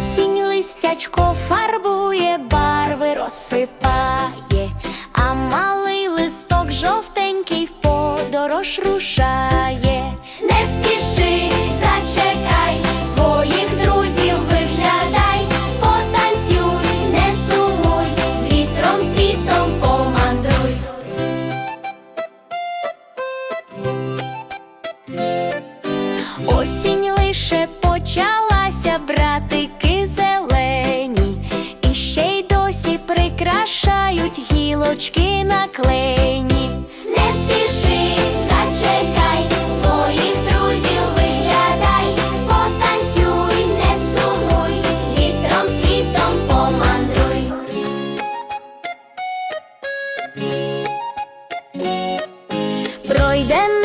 Місячко фарбує, барви розсипає, а малий листок жовтенький в подорож рушає. Не спіши, зачекай, своїх друзів виглядай, потанцюй, не сумуй, з світом помандруй. Осінь прикрашають наклейні. Не спіши, зачекай, своїх друзів виглядай, потанцюй, не сумуй, з вітром світом помандруй. Пройде